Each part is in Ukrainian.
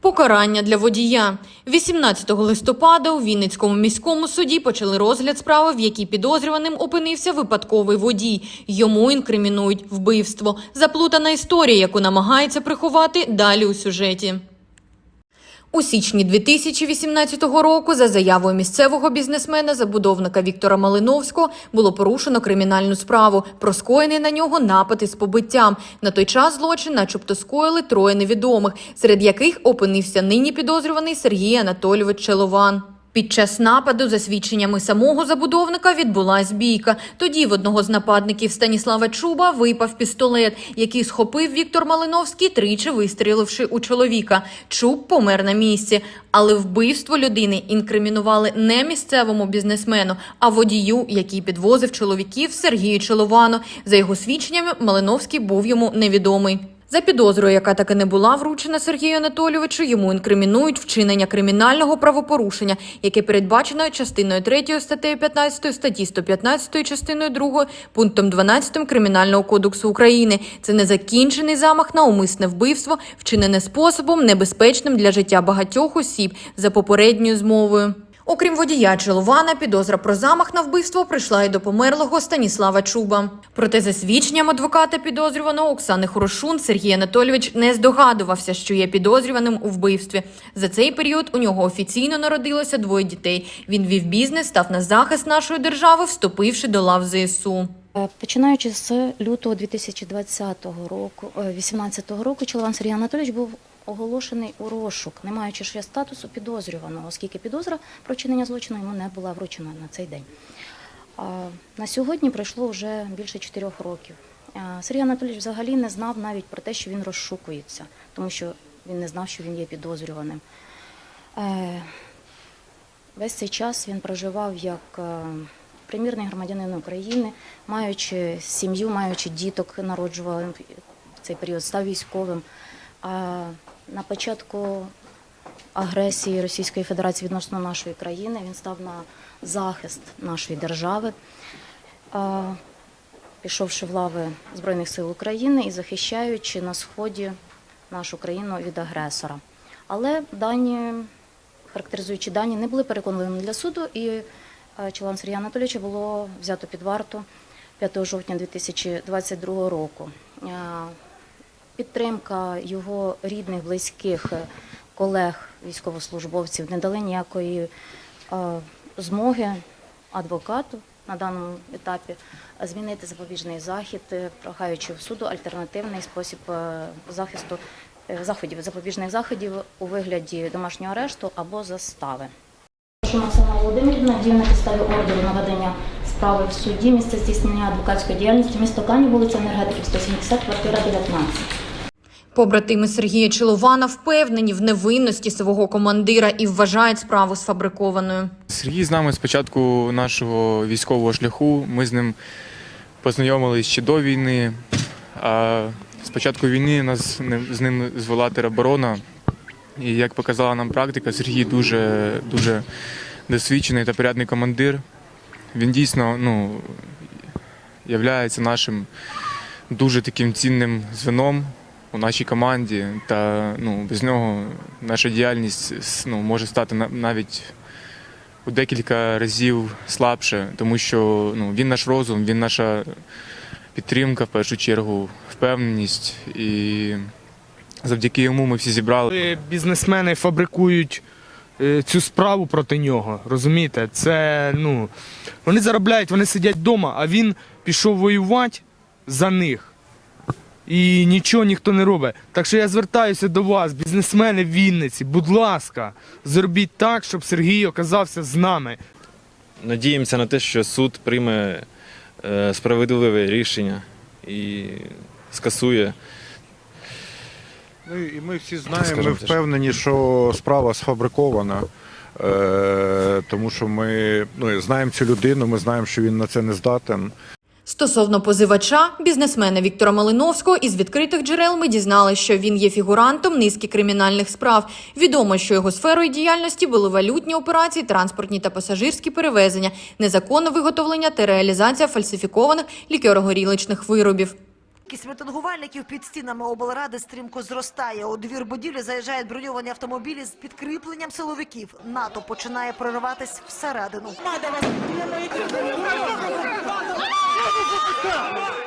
Покарання для водія 18 листопада у Вінницькому міському суді почали розгляд справи, в якій підозрюваним опинився випадковий водій. Йому інкримінують вбивство. Заплутана історія, яку намагається приховати далі у сюжеті. У січні 2018 року за заявою місцевого бізнесмена забудовника Віктора Малиновського було порушено кримінальну справу про скоєний на нього напад із побиттям. На той час злочин, начебто, скоїли троє невідомих, серед яких опинився нині підозрюваний Сергій Анатолійович Челован. Під час нападу, за свідченнями самого забудовника, відбулась бійка. Тоді в одного з нападників Станіслава Чуба випав пістолет, який схопив Віктор Малиновський, тричі вистріливши у чоловіка. Чуб помер на місці. Але вбивство людини інкримінували не місцевому бізнесмену, а водію, який підвозив чоловіків Сергію Чоловану. За його свідченнями, Малиновський був йому невідомий. За підозрою, яка таки не була вручена Сергію Анатолійовичу, йому інкримінують вчинення кримінального правопорушення, яке передбачено частиною 3 статтею 15 статті 115 частиною 2 пунктом 12 Кримінального кодексу України. Це незакінчений замах на умисне вбивство, вчинене способом небезпечним для життя багатьох осіб за попередньою змовою. Окрім водія Челована, підозра про замах на вбивство прийшла і до померлого Станіслава Чуба. Проте, за свідченням адвоката підозрюваного Оксани Хорошун, Сергій Анатолійович не здогадувався, що є підозрюваним у вбивстві. За цей період у нього офіційно народилося двоє дітей. Він вів бізнес, став на захист нашої держави, вступивши до лав ЗСУ. Е, Починаючи з лютого 2020 року, 2018 року, Чолован Сергій Анатолійович був оголошений у розшук, не маючи ще статусу підозрюваного, оскільки підозра про вчинення злочину йому не була вручена на цей день. На сьогодні пройшло вже більше чотирьох років. Сергій Анатолійович взагалі не знав навіть про те, що він розшукується, тому що він не знав, що він є підозрюваним. Е, Весь цей час він проживав як е, примірний громадянин України, маючи сім'ю, маючи діток, народжував цей період, став військовим. На початку агресії Російської Федерації відносно нашої країни він став на захист нашої держави, пішовши в лави Збройних сил України і захищаючи на сході нашу країну від агресора. Але дані характеризуючі дані не були переконливими для суду, і Чолан Сергія Анатолійовича було взято під варту 5 жовтня 2022 року. Підтримка його рідних, близьких е, колег, військовослужбовців не дали ніякої е, змоги адвокату на даному етапі змінити запобіжний захід, е, прохаючи в суду альтернативний спосіб захисту заходів, запобіжних заходів у вигляді домашнього арешту або застави. Максима Володимирівна, дію на підставі ордеру наведення справи в суді, місце здійснення адвокатської діяльності, місто Кані, вулиця Енергетиків, 170, квартира 19. Побратими Сергія Чолована впевнені в невинності свого командира і вважають справу сфабрикованою. Сергій з нами з початку нашого військового шляху. Ми з ним познайомились ще до війни. А з війни нас з ним звела тероборона. І як показала нам практика, Сергій дуже, дуже досвідчений та порядний командир. Він дійсно ну, являється нашим дуже таким цінним звеном у нашій команді. Та ну, без нього наша діяльність ну, може стати на- навіть у декілька разів слабше, тому що ну, він наш розум, він наша підтримка, в першу чергу, впевненість. І завдяки йому ми всі зібрали. Бізнесмени фабрикують е, цю справу проти нього, розумієте? Це ну вони заробляють, вони сидять вдома, а він пішов воювати за них. І нічого ніхто не робить. Так що я звертаюся до вас, бізнесмени в Вінниці, будь ласка, зробіть так, щоб Сергій оказався з нами. Надіємося на те, що суд прийме е, справедливе рішення і скасує. Ну і ми всі знаємо, Скажемо ми впевнені, що справа сфабрикована, е, тому що ми ну, знаємо цю людину, ми знаємо, що він на це не здатен. Стосовно позивача, бізнесмена Віктора Малиновського, із відкритих джерел ми дізналися, що він є фігурантом низки кримінальних справ. Відомо, що його сферою діяльності були валютні операції, транспортні та пасажирські перевезення, незаконне виготовлення та реалізація фальсифікованих лікеро-горіличних виробів. Кількість мітингувальників під стінами облради стрімко зростає. У двір будівлі заїжджають броньовані автомобілі з підкріпленням силовиків. НАТО починає прориватись всередину.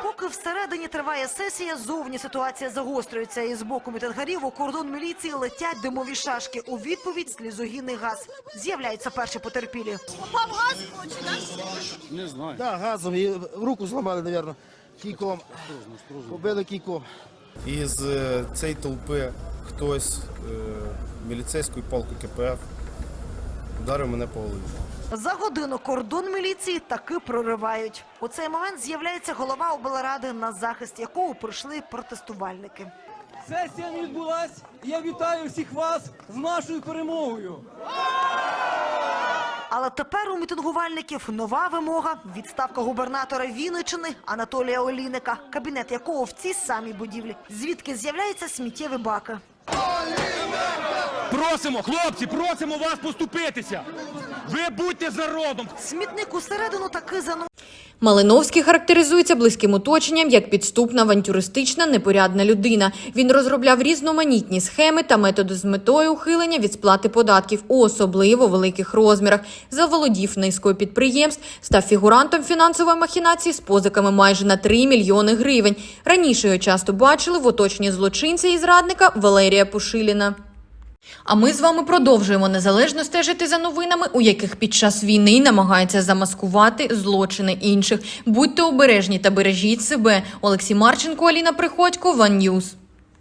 Поки всередині триває сесія, зовні ситуація загострюється. І з боку мітингарів у кордон міліції летять димові шашки. У відповідь слізогінний газ. З'являються перші потерпілі. Не Да, газом і руку зламали, мабуть, кійком. Побили кійком. Із е, цієї толпи хтось е, міліцейською палкою КПФ ударив мене по голові. За годину кордон міліції таки проривають. У цей момент з'являється голова облради, на захист якого прийшли протестувальники. Сесія не відбулась. Я вітаю всіх вас з нашою перемогою. Але тепер у мітингувальників нова вимога – відставка губернатора Вінничини Анатолія Олійника, кабінет якого в цій самій будівлі, звідки з'являються сміттєві баки. Просимо, хлопці, просимо вас поступитися. Ви будьте за родом. Смітник усередину таки заносить. Малиновський характеризується близьким оточенням як підступна, авантюристична, непорядна людина. Він розробляв різноманітні схеми та методи з метою ухилення від сплати податків у особливо великих розмірах. Заволодів низкою підприємств, став фігурантом фінансової махінації з позиками майже на 3 мільйони гривень. Раніше його часто бачили в оточенні злочинця і зрадника Валерія Пушиліна. А ми з вами продовжуємо незалежно стежити за новинами, у яких під час війни намагаються замаскувати злочини інших. Будьте обережні та бережіть себе. Олексій Марченко, Аліна Приходько, Ван Ньюз.